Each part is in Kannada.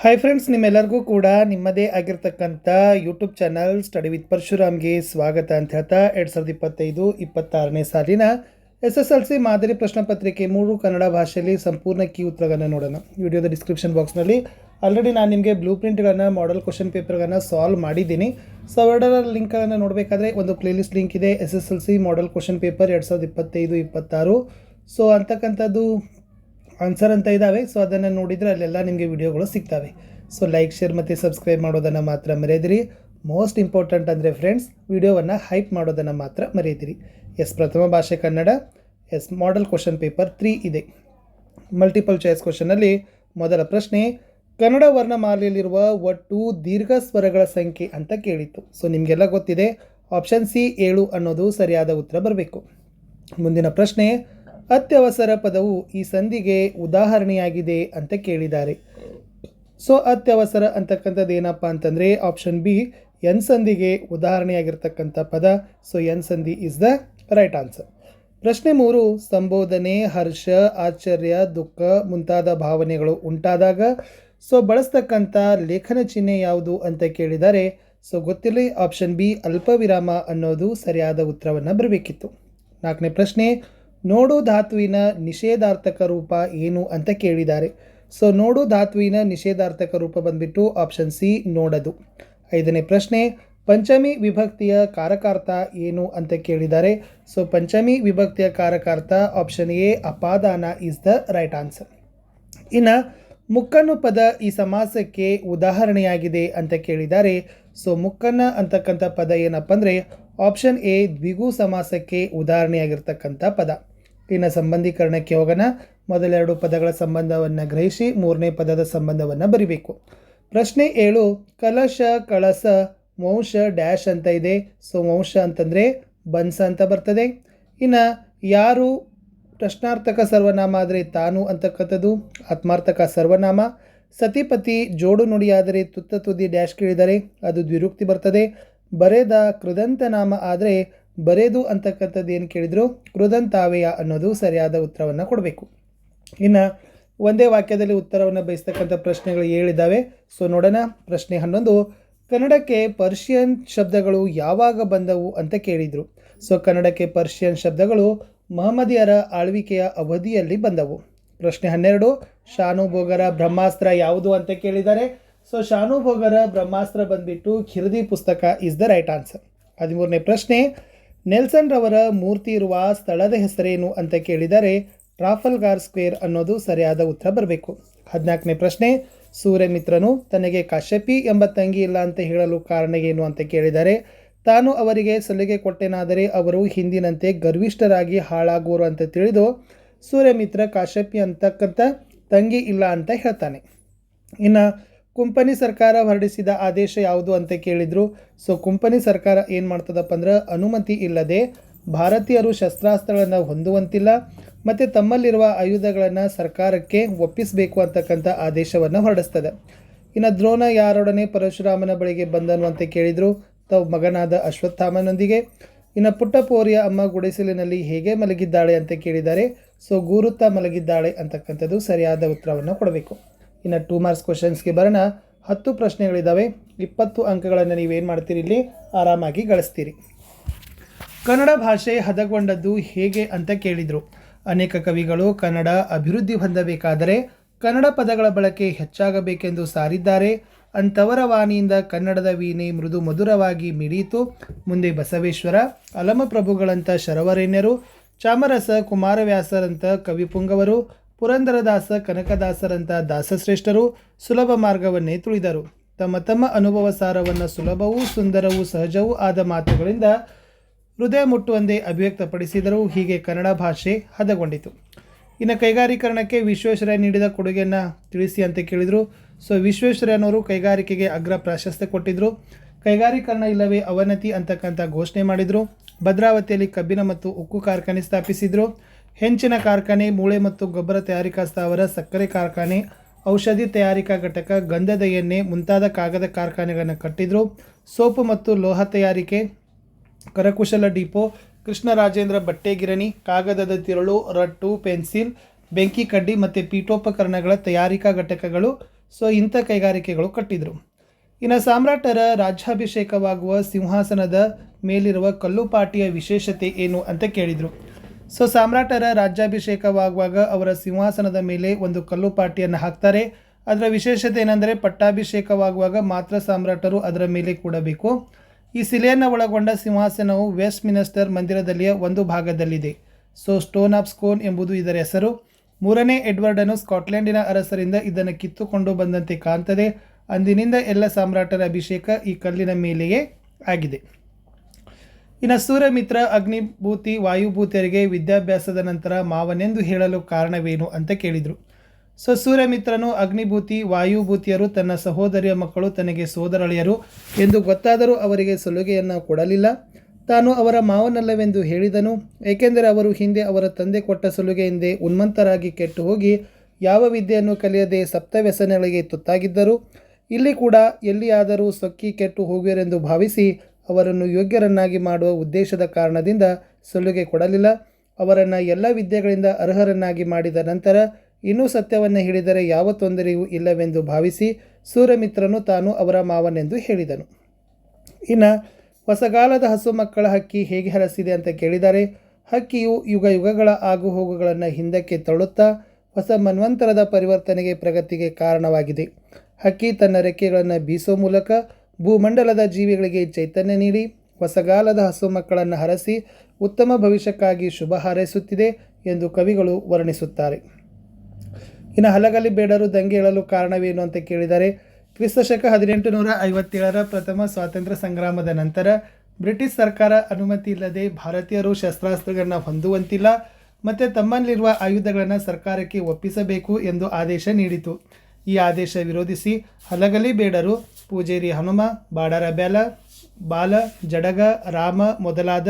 ಹಾಯ್ ಫ್ರೆಂಡ್ಸ್ ನಿಮ್ಮೆಲ್ಲರಿಗೂ ಕೂಡ ನಿಮ್ಮದೇ ಆಗಿರ್ತಕ್ಕಂಥ ಯೂಟ್ಯೂಬ್ ಚಾನಲ್ ಸ್ಟಡಿ ವಿತ್ ಪರಶುರಾಮ್ಗೆ ಸ್ವಾಗತ ಅಂತ ಹೇಳ್ತಾ ಎರಡು ಸಾವಿರದ ಇಪ್ಪತ್ತೈದು, ಇಪ್ಪತ್ತಾರನೇ ಸಾಲಿನ ಎಸ್ ಎಸ್ ಎಲ್ ಸಿ ಮಾದರಿ ಪ್ರಶ್ನೆ ಪತ್ರಿಕೆ ಮೂರು ಕನ್ನಡ ಭಾಷೆಯಲ್ಲಿ ಸಂಪೂರ್ಣ ಕೀ ಉತ್ತರಗಳನ್ನು ನೋಡೋಣ. ವಿಡಿಯೋದ ಡಿಸ್ಕ್ರಿಪ್ಷನ್ ಬಾಕ್ಸ್ನಲ್ಲಿ ಆಲ್ರೆಡಿ ನಾನು ನಿಮಗೆ ಬ್ಲೂ ಪ್ರಿಂಟ್ಗಳನ್ನು ಮಾಡಲ್ ಕ್ವಶನ್ ಪೇಪರ್ಗಳನ್ನು ಸಾಲ್ವ್ ಮಾಡಿದ್ದೀನಿ. ಸೊ ಅವೆರಡರ ಲಿಂಕ್ಗಳನ್ನು ನೋಡಬೇಕಾದ್ರೆ ಒಂದು ಪ್ಲೇಲಿಸ್ಟ್ ಲಿಂಕ್ ಇದೆ S S L C model question paper ಎರಡು ಸಾವಿರದ ಇಪ್ಪತ್ತೈದು, ಇಪ್ಪತ್ತಾರು. ಸೊ ಅಂತಕ್ಕಂಥದ್ದು ಆನ್ಸರ್ ಅಂತ ಇದ್ದಾವೆ ಸೊ ಅದನ್ನು ನೋಡಿದರೆ ಅಲ್ಲೆಲ್ಲ ನಿಮಗೆ ವಿಡಿಯೋಗಳು ಸಿಗ್ತವೆ. ಸೊ ಲೈಕ್ ಶೇರ್ ಮತ್ತು ಸಬ್ಸ್ಕ್ರೈಬ್ ಮಾಡೋದನ್ನು ಮಾತ್ರ ಮರೆಯದಿರಿ ಮೋಸ್ಟ್ ಇಂಪಾರ್ಟೆಂಟ್ ಅಂದರೆ ಫ್ರೆಂಡ್ಸ್ ವಿಡಿಯೋವನ್ನು ಹೈಪ್ ಮಾಡೋದನ್ನು ಮಾತ್ರ ಮರೆಯದಿರಿ ಎಸ್ ಪ್ರಥಮ ಭಾಷೆ Kannada. S model question paper three ಇದೆ. ಮಲ್ಟಿಪಲ್ ಚಾಯ್ಸ್ ಕ್ವಶನಲ್ಲಿ ಮೊದಲ ಪ್ರಶ್ನೆ, ಕನ್ನಡ ವರ್ಣಮಾಲೆಯಲ್ಲಿರುವ ಒಟ್ಟು ದೀರ್ಘ ಸ್ವರಗಳ ಸಂಖ್ಯೆ ಅಂತ ಕೇಳಿತ್ತು. ಸೊ ನಿಮಗೆಲ್ಲ ಗೊತ್ತಿದೆ ಆಪ್ಷನ್ ಸಿ ಏಳು ಅನ್ನೋದು ಸರಿಯಾದ ಉತ್ತರ ಬರಬೇಕು. ಮುಂದಿನ ಪ್ರಶ್ನೆ ಅತ್ಯವಸರ ಪದವು ಈ ಸಂಧಿಗೆ ಉದಾಹರಣೆಯಾಗಿದೆ ಅಂತ ಕೇಳಿದ್ದಾರೆ. ಸೊ, ಅತ್ಯವಸರ ಅಂತಕ್ಕಂಥದ್ದು ಏನಪ್ಪ ಅಂತಂದರೆ ಆಪ್ಷನ್ ಬಿ ಎನ್ ಸಂಧಿಗೆ ಉದಾಹರಣೆಯಾಗಿರ್ತಕ್ಕಂಥ ಪದ. ಸೊ ಎನ್ ಸಂಧಿ ಇಸ್ ದ ರೈಟ್ ಆನ್ಸರ್ ಪ್ರಶ್ನೆ ಮೂರು, ಸಂಬೋಧನೆ, ಹರ್ಷ, ಆಶ್ಚರ್ಯ, ದುಃಖ ಮುಂತಾದ ಭಾವನೆಗಳು ಉಂಟಾದಾಗ, ಸೊ, ಬಳಸ್ತಕ್ಕಂಥ ಲೇಖನ ಚಿಹ್ನೆ ಯಾವುದು ಅಂತ ಕೇಳಿದರೆ, ಸೊ, ಗೊತ್ತಿರಲಿ ಆಪ್ಷನ್ ಬಿ ಅಲ್ಪವಿರಾಮ ಅನ್ನೋದು ಸರಿಯಾದ ಉತ್ತರವನ್ನು ಬರಬೇಕಿತ್ತು. ನಾಲ್ಕನೇ ಪ್ರಶ್ನೆ ನೋಡು ಧಾತುವಿನ ನಿಷೇಧಾರ್ಥಕ ರೂಪ ಏನು ಅಂತ ಕೇಳಿದ್ದಾರೆ. ಸೊ, ನೋಡು ಧಾತುವಿನ ನಿಷೇಧಾರ್ಥಕ ರೂಪ ಬಂದ್ಬಿಟ್ಟು ಆಪ್ಷನ್ ಸಿ ನೋಡದು. ಐದನೇ ಪ್ರಶ್ನೆ, ಪಂಚಮಿ ವಿಭಕ್ತಿಯ ಕಾರಕಾರ್ಥ ಏನು ಅಂತ ಕೇಳಿದ್ದಾರೆ. ಸೊ, ಪಂಚಮಿ ವಿಭಕ್ತಿಯ ಕಾರಕಾರ್ಥ ಆಪ್ಷನ್ ಎ ಅಪಾದಾನ ಈಸ್ ದ ರೈಟ್ ಆನ್ಸರ್ ಇನ್ನು ಮುಕ್ಕನ್ನು ಪದ ಈ ಸಮಾಸಕ್ಕೆ ಉದಾಹರಣೆಯಾಗಿದೆ ಅಂತ ಕೇಳಿದ್ದಾರೆ. ಸೊ ಮುಕ್ಕನ್ನ ಅಂತಕ್ಕಂಥ ಪದ ಏನಪ್ಪ ಅಂದರೆ ಆಪ್ಷನ್ ಎ, ದ್ವಿಗು ಸಮಾಸಕ್ಕೆ ಉದಾಹರಣೆಯಾಗಿರ್ತಕ್ಕಂಥ ಪದ. ಇನ್ನು ಸಂಬಂಧೀಕರಣಕ್ಕೆ ಹೋಗೋಣ. ಮೊದಲೆರಡು ಪದಗಳ ಸಂಬಂಧವನ್ನು ಗ್ರಹಿಸಿ, ಮೂರನೇ ಪದದ ಸಂಬಂಧವನ್ನು ಬರಿಬೇಕು. ಪ್ರಶ್ನೆ ಏಳು, ಕಲಶ, ಕಳಸ, ವಂಶ, ಡ್ಯಾಶ್ ಅಂತ ಇದೆ. ಸೊ, ವಂಶ ಅಂತಂದರೆ ಬನ್ಸ ಅಂತ ಬರ್ತದೆ. ಇನ್ನು ಯಾರು ಪ್ರಶ್ನಾರ್ಥಕ ಸರ್ವನಾಮ ಆದರೆ ತಾನು ಅಂತಕ್ಕಂಥದ್ದು? ಆತ್ಮಾರ್ಥಕ ಸರ್ವನಾಮ. ಸತಿಪತಿ ಜೋಡು ನುಡಿಯಾದರೆ ತುತ್ತ ತುದಿ ಡ್ಯಾಶ್ ಕೇಳಿದರೆ ಅದು ದ್ವಿರುಕ್ತಿ ಬರ್ತದೆ. ಬರೆದ ಕೃದಂತ ನಾಮ ಆದರೆ ಬರೆದು ಅಂತಕ್ಕಂಥದ್ದು ಏನು ಕೇಳಿದ್ರು? ಕೃದಂತಾವೆಯ ಅನ್ನೋದು ಸರಿಯಾದ ಉತ್ತರವನ್ನು ಕೊಡಬೇಕು. ಇನ್ನು ಒಂದೇ ವಾಕ್ಯದಲ್ಲಿ ಉತ್ತರವನ್ನು ಬಯಸ್ತಕ್ಕಂಥ ಪ್ರಶ್ನೆಗಳು ಹೇಳಿದ್ದಾವೆ ಸೊ ನೋಡೋಣ. ಪ್ರಶ್ನೆ ಹನ್ನೊಂದು. ಕನ್ನಡಕ್ಕೆ ಪರ್ಷಿಯನ್ ಶಬ್ದಗಳು ಯಾವಾಗ ಬಂದವು ಅಂತ ಕೇಳಿದರು. ಸೊ ಕನ್ನಡಕ್ಕೆ ಪರ್ಷಿಯನ್ ಶಬ್ದಗಳು ಮಹಮ್ಮದಿಯರ ಆಳ್ವಿಕೆಯ ಅವಧಿಯಲ್ಲಿ ಬಂದವು. ಪ್ರಶ್ನೆ ಹನ್ನೆರಡು. ಶಾನುಭೋಗರ ಬ್ರಹ್ಮಾಸ್ತ್ರ ಯಾವುದು ಅಂತ ಕೇಳಿದ್ದಾರೆ? ಸೊ ಶಾನುಭೋಗರ ಬ್ರಹ್ಮಾಸ್ತ್ರ ಬಂದ್ಬಿಟ್ಟು ಖಿರದಿ ಪುಸ್ತಕ ಇಸ್ ದ ರೈಟ್ ಆನ್ಸರ್ ಹದಿಮೂರನೇ ಪ್ರಶ್ನೆ ನೆಲ್ಸನ್ ರವರ ಮೂರ್ತಿ ಇರುವ ಸ್ಥಳದ ಹೆಸರೇನು ಅಂತ ಕೇಳಿದರೆ ಟ್ರಾಫಲ್ಗಾರ್ ಸ್ಕ್ವೇರ್ ಅನ್ನೋದು ಸರಿಯಾದ ಉತ್ತರ ಬರಬೇಕು. ಹದಿನಾಲ್ಕನೇ ಪ್ರಶ್ನೆ, ಸೂರ್ಯಮಿತ್ರನು ತನಗೆ ಕಾಶ್ಯಪಿ ಎಂಬ ತಂಗಿ ಇಲ್ಲ ಅಂತ ಹೇಳಲು ಕಾರಣ ಏನು ಅಂತ ಕೇಳಿದರೆ, ತಾನು ಅವರಿಗೆ ಸಲಿಗೆ ಕೊಟ್ಟೆನಾದರೆ ಅವರು ಹಿಂದಿನಂತೆ ಗರ್ವಿಷ್ಠರಾಗಿ ಹಾಳಾಗುವರು ಅಂತ ತಿಳಿದು, ಸೂರ್ಯಮಿತ್ರ ಕಾಶ್ಯಪಿ ಅಂತಕ್ಕಂಥ ತಂಗಿ ಇಲ್ಲ ಅಂತ ಹೇಳ್ತಾನೆ. ಇನ್ನು ಕುಂಪನಿ ಸರ್ಕಾರ ಹೊರಡಿಸಿದ ಆದೇಶ ಯಾವುದು ಅಂತ ಕೇಳಿದರು. ಸೊ ಕುಂಪನಿ ಸರ್ಕಾರ ಏನು ಮಾಡ್ತದಪ್ಪ ಅಂದ್ರೆ ಅನುಮತಿ ಇಲ್ಲದೆ ಭಾರತೀಯರು ಶಸ್ತ್ರಾಸ್ತ್ರಗಳನ್ನು ಹೊಂದುವಂತಿಲ್ಲ ಮತ್ತು ತಮ್ಮಲ್ಲಿರುವ ಆಯುಧಗಳನ್ನು ಸರ್ಕಾರಕ್ಕೆ ಒಪ್ಪಿಸಬೇಕು ಅಂತಕ್ಕಂಥ ಆದೇಶವನ್ನು ಹೊರಡಿಸ್ತದೆ. ಇನ್ನು ದ್ರೋಣ ಯಾರೊಡನೆ ಪರಶುರಾಮನ ಬಳಿಗೆ ಬಂದನು ಅಂತ ಕೇಳಿದರು. ತಾವು ಮಗನಾದ ಅಶ್ವತ್ಥಾಮನೊಂದಿಗೆ. ಇನ್ನು ಪುಟ್ಟಪೋರಿಯ ಅಮ್ಮ ಗುಡಿಸಲಿನಲ್ಲಿ ಹೇಗೆ ಮಲಗಿದ್ದಾಳೆ ಅಂತ ಕೇಳಿದ್ದಾರೆ. ಸೊ ಗುರುತ ಮಲಗಿದ್ದಾಳೆ ಅಂತಕ್ಕಂಥದ್ದು ಸರಿಯಾದ ಉತ್ತರವನ್ನು ಕೊಡಬೇಕು. ಇನ್ನು ಟೂ ಮಾರ್ಕ್ಸ್ ಕ್ವಶನ್ಸ್ಗೆ ಬರೋಣ. ಹತ್ತು ಪ್ರಶ್ನೆಗಳಿದ್ದಾವೆ ಇಪ್ಪತ್ತು ಅಂಕಗಳನ್ನು ನೀವೇನು ಮಾಡ್ತೀರಿ ಇಲ್ಲಿ? ಆರಾಮಾಗಿ ಗಳಿಸ್ತೀರಿ. ಕನ್ನಡ ಭಾಷೆ ಹದಗೊಂಡದ್ದು ಹೇಗೆ ಅಂತ ಕೇಳಿದರು. ಅನೇಕ ಕವಿಗಳು ಕನ್ನಡ ಅಭಿವೃದ್ಧಿ ಹೊಂದಬೇಕಾದರೆ ಕನ್ನಡ ಪದಗಳ ಬಳಕೆ ಹೆಚ್ಚಾಗಬೇಕೆಂದು ಸಾರಿದ್ದಾರೆ. ಅಂಥವರ ವಾಣಿಯಿಂದ ಕನ್ನಡದ ವೀಣೆ ಮೃದು ಮಧುರವಾಗಿ ಮಿಡಿಯಿತು. ಮುಂದೆ ಬಸವೇಶ್ವರ, ಅಲಮಪ್ರಭುಗಳಂಥ ಶರವರೇಣ್ಯರು, ಚಾಮರಸ ಕುಮಾರವ್ಯಾಸರಂಥ ಕವಿಪುಂಗವರು ಪುರಂದರದಾಸ, ಕನಕದಾಸರಂಥ ದಾಸಶ್ರೇಷ್ಠರು ಸುಲಭ ಮಾರ್ಗವನ್ನೇ ತುಳಿದರು. ತಮ್ಮ ತಮ್ಮ ಅನುಭವ ಸಾರವನ್ನು ಸುಲಭವೂ ಸುಂದರವೂ ಸಹಜವೂ ಆದ ಮಾತುಗಳಿಂದ ಹೃದಯ ಮುಟ್ಟುವಂತೆ ಅಭಿವ್ಯಕ್ತಪಡಿಸಿದರು ಹೀಗೆ ಕನ್ನಡ ಭಾಷೆ ಹದಗೊಂಡಿತು. ಇನ್ನು ಕೈಗಾರೀಕರಣಕ್ಕೆ ವಿಶ್ವೇಶ್ವರಯ್ಯ ನೀಡಿದ ಕೊಡುಗೆಯನ್ನು ತಿಳಿಸಿ ಅಂತ ಕೇಳಿದರು. ಸೊ, ವಿಶ್ವೇಶ್ವರಯ್ಯನವರು ಕೈಗಾರಿಕೆಗೆ ಅಗ್ರ ಪ್ರಾಶಸ್ತ್ಯ ಕೊಟ್ಟಿದ್ದರು ಕೈಗಾರೀಕರಣ ಇಲ್ಲವೇ ಅವನತಿ ಅಂತಕ್ಕಂಥ ಘೋಷಣೆ ಮಾಡಿದರು. ಭದ್ರಾವತಿಯಲ್ಲಿ ಕಬ್ಬಿನ ಮತ್ತು ಉಕ್ಕು ಕಾರ್ಖಾನೆ ಸ್ಥಾಪಿಸಿದರು. ಹೆಂಚಿನ ಕಾರ್ಖಾನೆ, ಮೂಳೆ ಮತ್ತು ಗೊಬ್ಬರ ತಯಾರಿಕಾ ಸ್ಥಾವರ, ಸಕ್ಕರೆ ಕಾರ್ಖಾನೆ, ಔಷಧಿ ತಯಾರಿಕಾ ಘಟಕ, ಗಂಧದ ಎಣ್ಣೆ ಮುಂತಾದ ಕಾಗದ ಕಾರ್ಖಾನೆಗಳನ್ನು ಕಟ್ಟಿದರು. ಸೋಪು ಮತ್ತು ಲೋಹ ತಯಾರಿಕೆ, ಕರಕುಶಲ ಡಿಪೋ ಕೃಷ್ಣರಾಜೇಂದ್ರ ಬಟ್ಟೆ ಗಿರಣಿ ಕಾಗದದ ತಿರುಳು, ರಟ್ಟು, ಪೆನ್ಸಿಲ್, ಬೆಂಕಿ ಕಡ್ಡಿ ಮತ್ತು ಪೀಠೋಪಕರಣಗಳ ತಯಾರಿಕಾ ಘಟಕಗಳು. ಸೊ, ಇಂಥ ಕೈಗಾರಿಕೆಗಳು ಕಟ್ಟಿದರು. ಇನ್ನು ಸಾಮ್ರಾಟರ ರಾಜ್ಯಾಭಿಷೇಕವಾಗುವ ಸಿಂಹಾಸನದ ಮೇಲಿರುವ ಕಲ್ಲುಪಾಟಿಯ ವಿಶೇಷತೆ ಏನು ಅಂತ ಕೇಳಿದರು. ಸೊ ಸಾಮ್ರಾಟರ ರಾಜ್ಯಾಭಿಷೇಕವಾಗುವಾಗ ಅವರ ಸಿಂಹಾಸನದ ಮೇಲೆ ಒಂದು ಕಲ್ಲು ಪಾಟಿಯನ್ನು ಹಾಕ್ತಾರೆ. ಅದರ ವಿಶೇಷತೆ ಏನೆಂದರೆ ಪಟ್ಟಾಭಿಷೇಕವಾಗುವಾಗ ಮಾತ್ರ ಸಾಮ್ರಾಟರು ಅದರ ಮೇಲೆ ಕೂಡಬೇಕು. ಈ ಶಿಲೆಯನ್ನು ಒಳಗೊಂಡ ಸಿಂಹಾಸನವು ವೆಸ್ಟ್ ಮಿನಿಸ್ಟರ್ ಮಂದಿರದಲ್ಲಿಯ ಒಂದು ಭಾಗದಲ್ಲಿದೆ. ಸೊ ಸ್ಟೋನ್ ಆಫ್ ಸ್ಕೋನ್ ಎಂಬುದು ಇದರ ಹೆಸರು. ಮೂರನೇ ಎಡ್ವರ್ಡನ್ನು ಸ್ಕಾಟ್ಲೆಂಡಿನ ಅರಸರಿಂದ ಇದನ್ನು ಕಿತ್ತುಕೊಂಡು ಬಂದಂತೆ ಕಾಣ್ತದೆ. ಅಂದಿನಿಂದ ಎಲ್ಲ ಸಾಮ್ರಾಟರ ಅಭಿಷೇಕ ಈ ಕಲ್ಲಿನ ಮೇಲೆಯೇ ಆಗಿದೆ. ಇನ್ನು ಸೂರ್ಯಮಿತ್ರ, ಅಗ್ನಿಭೂತಿ, ವಾಯುಭೂತಿಯರಿಗೆ ವಿದ್ಯಾಭ್ಯಾಸದ ನಂತರ ಮಾವನೆಂದು ಹೇಳಲು ಕಾರಣವೇನು ಅಂತ ಕೇಳಿದರು. ಸೊ, ಸೂರ್ಯಮಿತ್ರನು, ಅಗ್ನಿಭೂತಿ, ವಾಯುಭೂತಿಯರು, ತನ್ನ ಸಹೋದರಿಯ ಮಕ್ಕಳು, ತನಗೆ ಸೋದರಳಿಯರು ಎಂದು ಗೊತ್ತಾದರೂ ಅವರಿಗೆ ಸಲುಗೆಯನ್ನು ಕೊಡಲಿಲ್ಲ. ತಾನು ಅವರ ಮಾವನಲ್ಲವೆಂದು ಹೇಳಿದನು. ಏಕೆಂದರೆ ಅವರು ಹಿಂದೆ ಅವರ ತಂದೆ ಕೊಟ್ಟ ಸಲುಗೆಯಿಂದೇ ಉನ್ಮಂತರಾಗಿ ಕೆಟ್ಟು ಹೋಗಿ ಯಾವ ವಿದ್ಯೆಯನ್ನು ಕಲಿಯದೆ ಸಪ್ತವ್ಯಸನಗಳಿಗೆ ತುತ್ತಾಗಿದ್ದರು. ಇಲ್ಲಿ ಕೂಡ ಎಲ್ಲಿಯಾದರೂ ಸೊಕ್ಕಿ ಕೆಟ್ಟು ಹೋಗುವರೆಂದು ಭಾವಿಸಿ ಅವರನ್ನು ಯೋಗ್ಯರನ್ನಾಗಿ ಮಾಡುವ ಉದ್ದೇಶದ ಕಾರಣದಿಂದ ಸಲುಗೆ ಕೊಡಲಿಲ್ಲ. ಅವರನ್ನು ಎಲ್ಲ ವಿದ್ಯೆಗಳಿಂದ ಅರ್ಹರನ್ನಾಗಿ ಮಾಡಿದ ನಂತರ ಇನ್ನೂ ಸತ್ಯವನ್ನು ಹೇಳಿದರೆ ಯಾವ ತೊಂದರೆಯೂ ಇಲ್ಲವೆಂದು ಭಾವಿಸಿ ಸೂರ್ಯಮಿತ್ರನು ತಾನು ಅವರ ಮಾವನೆಂದು ಹೇಳಿದನು. ಇನ್ನು, ಹೊಸಗಾಲದ ಹಸು ಮಕ್ಕಳ ಹಕ್ಕಿ ಹೇಗೆ ಹರಸಿದೆ ಅಂತ ಕೇಳಿದರೆ, ಹಕ್ಕಿಯು ಯುಗ ಯುಗಗಳ ಆಗು ಹೋಗುಗಳನ್ನು ಹಿಂದಕ್ಕೆ ತಳ್ಳುತ್ತಾ ಹೊಸ ಮನ್ವಂತರದ ಪರಿವರ್ತನೆಗೆ ಪ್ರಗತಿಗೆ ಕಾರಣವಾಗಿದೆ. ಹಕ್ಕಿ ತನ್ನ ರೆಕ್ಕೆಗಳನ್ನು ಬೀಸೋ ಮೂಲಕ ಭೂಮಂಡಲದ ಜೀವಿಗಳಿಗೆ ಚೈತನ್ಯ ನೀಡಿ, ಹೊಸಗಾಲದ ಹಸು ಮಕ್ಕಳನ್ನು ಹರಸಿ, ಉತ್ತಮ ಭವಿಷ್ಯಕ್ಕಾಗಿ ಶುಭ ಹಾರೈಸುತ್ತಿದೆ ಎಂದು ಕವಿಗಳು ವರ್ಣಿಸುತ್ತಾರೆ. ಇನ್ನು ಹಲಗಲಿ ಬೇಡರು ದಂಗೆ ಏಳಲು ಕಾರಣವೇನು ಅಂತ ಕೇಳಿದರೆ ಕ್ರಿಸ್ತಶಕ ಹದಿನೆಂಟು ನೂರ ಐವತ್ತೇಳರ ಪ್ರಥಮ ಸ್ವಾತಂತ್ರ್ಯ ಸಂಗ್ರಾಮದ ನಂತರ ಬ್ರಿಟಿಷ್ ಸರ್ಕಾರ ಅನುಮತಿ ಇಲ್ಲದೆ ಭಾರತೀಯರು ಶಸ್ತ್ರಾಸ್ತ್ರಗಳನ್ನು ಹೊಂದುವಂತಿಲ್ಲ, ಮತ್ತು ತಮ್ಮಲ್ಲಿರುವ ಆಯುಧಗಳನ್ನು ಸರ್ಕಾರಕ್ಕೆ ಒಪ್ಪಿಸಬೇಕು ಎಂದು ಆದೇಶ ನೀಡಿತು. ಈ ಆದೇಶ ವಿರೋಧಿಸಿ ಹಲಗಲಿ ಬೇಡರು ಪೂಜೇರಿ ಹನುಮ ಬಾಡರ ಬೆಲ ಬಾಲ ಜಡಗ, ರಾಮ ಮೊದಲಾದ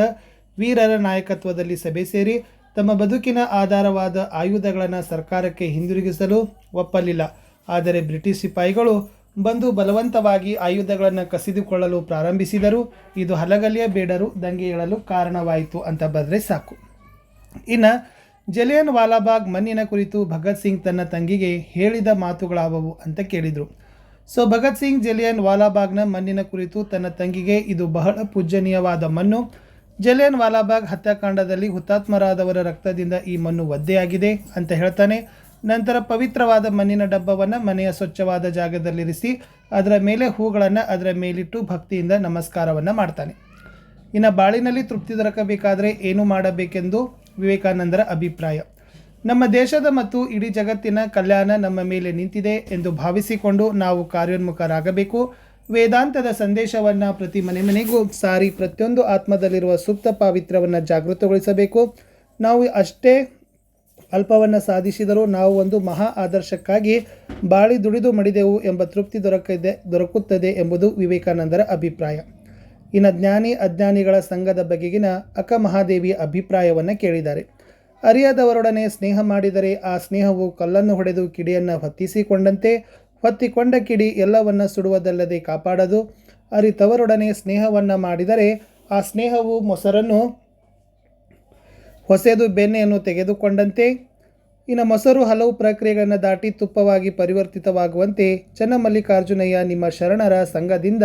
ವೀರರ ನಾಯಕತ್ವದಲ್ಲಿ ಸಭೆ ಸೇರಿ ತಮ್ಮ ಬದುಕಿನ ಆಧಾರವಾದ ಆಯುಧಗಳನ್ನು ಸರ್ಕಾರಕ್ಕೆ ಹಿಂದಿರುಗಿಸಲು ಒಪ್ಪಲಿಲ್ಲ. ಆದರೆ ಬ್ರಿಟಿಷ್ ಸಿಪಾಯಿಗಳು ಬಂದು ಬಲವಂತವಾಗಿ ಆಯುಧಗಳನ್ನು ಕಸಿದುಕೊಳ್ಳಲು ಪ್ರಾರಂಭಿಸಿದರು. ಇದು ಹಲಗಲಿಯ ಬೇಡರು ದಂಗೆ ಏಳಲು ಕಾರಣವಾಯಿತು ಅಂತ ಬಂದರೆ ಸಾಕು. ಇನ್ನು ಜಲಿಯನ್ ವಾಲಾಬಾಗ್ ಮಣ್ಣಿನ ಕುರಿತು ಭಗತ್ ಸಿಂಗ್ ತನ್ನ ತಂಗಿಗೆ ಹೇಳಿದ ಮಾತುಗಳಾವವು ಅಂತ ಕೇಳಿದರು. ಸೊ ಭಗತ್ ಸಿಂಗ್ ಜಲಿಯನ್ ವಾಲಾಬಾಗ್ನ ಮಣ್ಣಿನ ಕುರಿತು ತನ್ನ ತಂಗಿಗೆ ಇದು ಬಹಳ ಪೂಜನೀಯವಾದ ಮಣ್ಣು. ಜಲಿಯನ್ ವಾಲಾಬಾಗ್ ಹತ್ಯಾಕಾಂಡದಲ್ಲಿ ಹುತಾತ್ಮರಾದವರ ರಕ್ತದಿಂದ ಈ ಮಣ್ಣು ಒದ್ದೆಯಾಗಿದೆ ಅಂತ ಹೇಳ್ತಾನೆ. ನಂತರ ಪವಿತ್ರವಾದ ಮಣ್ಣಿನ ಡಬ್ಬವನ್ನು ಮನೆಯ ಸ್ವಚ್ಛವಾದ ಜಾಗದಲ್ಲಿರಿಸಿ ಅದರ ಮೇಲೆ ಹೂಗಳನ್ನು ಅದರ ಮೇಲಿಟ್ಟು ಭಕ್ತಿಯಿಂದ ನಮಸ್ಕಾರವನ್ನು ಮಾಡ್ತಾನೆ. ಇನ್ನು ಬಾಳಿನಲ್ಲಿ ತೃಪ್ತಿ ದೊರಕಬೇಕಾದರೆ ಏನು ಮಾಡಬೇಕೆಂದು ವಿವೇಕಾನಂದರ ಅಭಿಪ್ರಾಯ. ನಮ್ಮ ದೇಶದ ಮತ್ತು ಇಡೀ ಜಗತ್ತಿನ ಕಲ್ಯಾಣ ನಮ್ಮ ಮೇಲೆ ನಿಂತಿದೆ ಎಂದು ಭಾವಿಸಿಕೊಂಡು ನಾವು ಕಾರ್ಯೋನ್ಮುಖರಾಗಬೇಕು. ವೇದಾಂತದ ಸಂದೇಶವನ್ನು ಪ್ರತಿ ಮನೆ ಮನೆಗೂ ಸಾರಿ ಪ್ರತಿಯೊಂದು ಆತ್ಮದಲ್ಲಿರುವ ಸುಪ್ತ ಪಾವಿತ್ರ್ಯವನ್ನು ಜಾಗೃತಗೊಳಿಸಬೇಕು. ನಾವು ಅಷ್ಟೇ ಅಲ್ಪವನ್ನು ಸಾಧಿಸಿದರೂ ನಾವು ಒಂದು ಮಹಾ ಆದರ್ಶಕ್ಕಾಗಿ ಬಾಳಿ ದುಡಿದು ಮಡಿದೆವು ಎಂಬ ತೃಪ್ತಿ ದೊರಕಿದೆ, ದೊರಕುತ್ತದೆ ಎಂಬುದು ವಿವೇಕಾನಂದರ ಅಭಿಪ್ರಾಯ. ಇನ್ನು ಜ್ಞಾನಿ ಅಜ್ಞಾನಿಗಳ ಸಂಘದ ಬಗೆಗಿನ ಅಕ್ಕ ಮಹಾದೇವಿಯ ಅಭಿಪ್ರಾಯವನ್ನು ಕೇಳಿದ್ದಾರೆ. ಅರಿಯದವರೊಡನೆ ಸ್ನೇಹ ಮಾಡಿದರೆ ಆ ಸ್ನೇಹವು ಕಲ್ಲನ್ನು ಹೊಡೆದು ಕಿಡಿಯನ್ನು ಹೊತ್ತಿಸಿಕೊಂಡಂತೆ ಹೊತ್ತಿಕೊಂಡ ಕಿಡಿ ಎಲ್ಲವನ್ನ ಸುಡುವುದಲ್ಲದೆ ಕಾಪಾಡದು. ಅರಿತವರೊಡನೆ ಸ್ನೇಹವನ್ನು ಮಾಡಿದರೆ ಆ ಸ್ನೇಹವು ಮೊಸರನ್ನು ಹೊಸೆದು ಬೆನ್ನೆಯನ್ನು ತೆಗೆದುಕೊಂಡಂತೆ. ಇನ್ನು ಮೊಸರು ಹಲವು ಪ್ರಕ್ರಿಯೆಗಳನ್ನು ದಾಟಿ ತುಪ್ಪವಾಗಿ ಪರಿವರ್ತಿತವಾಗುವಂತೆ ಚನ್ನಮಲ್ಲಿಕಾರ್ಜುನಯ್ಯ ನಿಮ್ಮ ಶರಣರ ಸಂಘದಿಂದ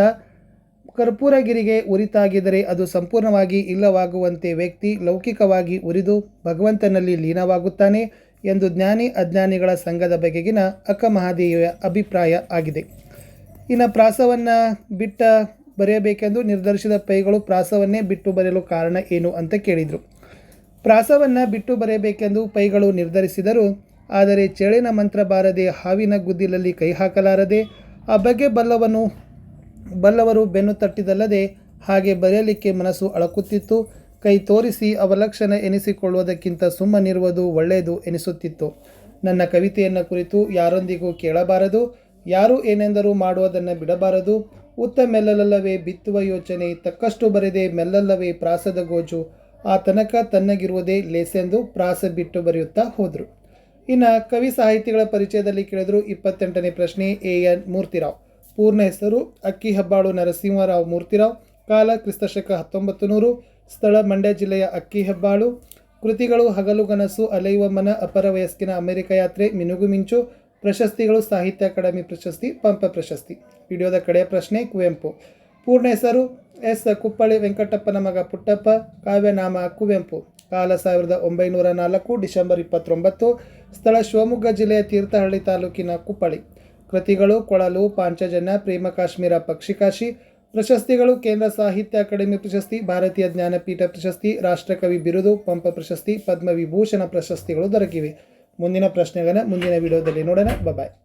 ಕರ್ಪೂರಗಿರಿಗೆ ಉರಿತಾಗಿದ್ದರೆ ಅದು ಸಂಪೂರ್ಣವಾಗಿ ಇಲ್ಲವಾಗುವಂತೆ ವ್ಯಕ್ತಿ ಲೌಕಿಕವಾಗಿ ಉರಿದು ಭಗವಂತನಲ್ಲಿ ಲೀನವಾಗುತ್ತಾನೆ ಎಂದು ಜ್ಞಾನಿ ಅಜ್ಞಾನಿಗಳ ಸಂಘದ ಬಗೆಗಿನ ಅಕ್ಕಮಹಾದೇವಿಯ ಅಭಿಪ್ರಾಯ ಆಗಿದೆ. ಇನ್ನು ಪ್ರಾಸವನ್ನು ಬಿಟ್ಟ ಬರೆಯಬೇಕೆಂದು ನಿರ್ಧರಿಸಿದ ಪೈಗಳು ಪ್ರಾಸವನ್ನೇ ಬಿಟ್ಟು ಬರೆಯಲು ಕಾರಣ ಏನು ಅಂತ ಕೇಳಿದರು. ಪ್ರಾಸವನ್ನು ಬಿಟ್ಟು ಬರೆಯಬೇಕೆಂದು ಪೈಗಳು ನಿರ್ಧರಿಸಿದರು. ಆದರೆ ಚೇಳಿನ ಮಂತ್ರ ಬಾರದೆ ಹಾವಿನ ಗುದ್ದಿಲಲ್ಲಿ ಕೈ ಹಾಕಲಾರದೆ ಆ ಬಗ್ಗೆ ಬಲ್ಲವನು ಬಲ್ಲವರು ಬೆನ್ನು ತಟ್ಟಿದಲ್ಲದೆ ಹಾಗೆ ಬರೆಯಲಿಕ್ಕೆ ಮನಸ್ಸು ಅಳಕುತ್ತಿತ್ತು. ಕೈ ತೋರಿಸಿ ಅವಲಕ್ಷಣ ಎನಿಸಿಕೊಳ್ಳುವುದಕ್ಕಿಂತ ಸುಮ್ಮನಿರುವುದು ಒಳ್ಳೆಯದು ಎನಿಸುತ್ತಿತ್ತು. ನನ್ನ ಕವಿತೆಯನ್ನು ಕುರಿತು ಯಾರೊಂದಿಗೂ ಕೇಳಬಾರದು. ಯಾರು ಏನೆಂದರೂ ಮಾಡುವುದನ್ನು ಬಿಡಬಾರದು. ಉತ್ತ ಮೆಲ್ಲಲಲ್ಲವೇ ಬಿತ್ತುವ ಯೋಚನೆ, ತಕ್ಕಷ್ಟು ಬರೆದೆ ಮೆಲ್ಲಲ್ಲವೇ ಪ್ರಾಸದ ಗೋಜು. ಆ ತನಕ ತನ್ನಗಿರುವುದೇ ಲೇಸೆಂದು ಪ್ರಾಸ ಬಿಟ್ಟು ಬರೆಯುತ್ತಾ ಹೋದರು. ಇನ್ನು ಕವಿ ಸಾಹಿತಿಗಳ ಪರಿಚಯದಲ್ಲಿ ಕೇಳಿದ್ರು ಇಪ್ಪತ್ತೆಂಟನೇ ಪ್ರಶ್ನೆ ಎ ಎನ್ ಮೂರ್ತಿರಾವ್. ಪೂರ್ಣ ಹೆಸರು ಅಕ್ಕಿ ಹೆಬ್ಬಾಳು ನರಸಿಂಹರಾವ್ ಮೂರ್ತಿರಾವ್. ಕಾಲ ಕ್ರಿಸ್ತಶಕ ಹತ್ತೊಂಬತ್ತು ನೂರು. ಸ್ಥಳ ಮಂಡ್ಯ ಜಿಲ್ಲೆಯ ಅಕ್ಕಿ ಹೆಬ್ಬಾಳು. ಕೃತಿಗಳು ಹಗಲು ಗನಸು ಅಲೆಯುವ ಮನ ಅಪರ ವಯಸ್ಕಿನ ಅಮೆರಿಕ ಯಾತ್ರೆ ಮಿನುಗು ಮಿಂಚು. ಪ್ರಶಸ್ತಿಗಳು ಸಾಹಿತ್ಯ ಅಕಾಡೆಮಿ ಪ್ರಶಸ್ತಿ, ಪಂಪ ಪ್ರಶಸ್ತಿ. ವಿಡಿಯೋದ ಕಡೆಯ ಪ್ರಶ್ನೆ, ಕುವೆಂಪು. ಪೂರ್ಣ ಹೆಸರು ಎಸ್. ಕುಪ್ಪಳ್ಳಿ ವೆಂಕಟಪ್ಪನ ಮಗ ಪುಟ್ಟಪ್ಪ. ಕಾವ್ಯನಾಮ ಕುವೆಂಪು. ಕಾಲ ಸಾವಿರದ ಒಂಬೈನೂರ ನಾಲ್ಕು ಡಿಸೆಂಬರ್ ಇಪ್ಪತ್ತೊಂಬತ್ತು. ಸ್ಥಳ ಶಿವಮೊಗ್ಗ ಜಿಲ್ಲೆಯ ತೀರ್ಥಹಳ್ಳಿ ತಾಲೂಕಿನ ಕುಪ್ಪಳ್ಳಿ. ಕೃತಿಗಳು ಕೊಳಲು, ಪಾಂಚಜನ್ಯ, ಪ್ರೇಮ ಕಾಶ್ಮೀರ, ಪಕ್ಷಿಕಾಶಿ, ಪ್ರಶಸ್ತಿಗಳು ಕೇಂದ್ರ ಸಾಹಿತ್ಯ ಅಕಾಡೆಮಿ ಪ್ರಶಸ್ತಿ, ಭಾರತೀಯ ಜ್ಞಾನಪೀಠ ಪ್ರಶಸ್ತಿ, ರಾಷ್ಟ್ರಕವಿ ಬಿರುದು, ಪಂಪ ಪ್ರಶಸ್ತಿ, ಪದ್ಮವಿಭೂಷಣ ಪ್ರಶಸ್ತಿಗಳು ದೊರಕಿವೆ. ಮುಂದಿನ ಪ್ರಶ್ನೆಗಳನ್ನ ಮುಂದಿನ ವಿಡಿಯೋದಲ್ಲಿ ನೋಡೋಣ. ಬಾಯ್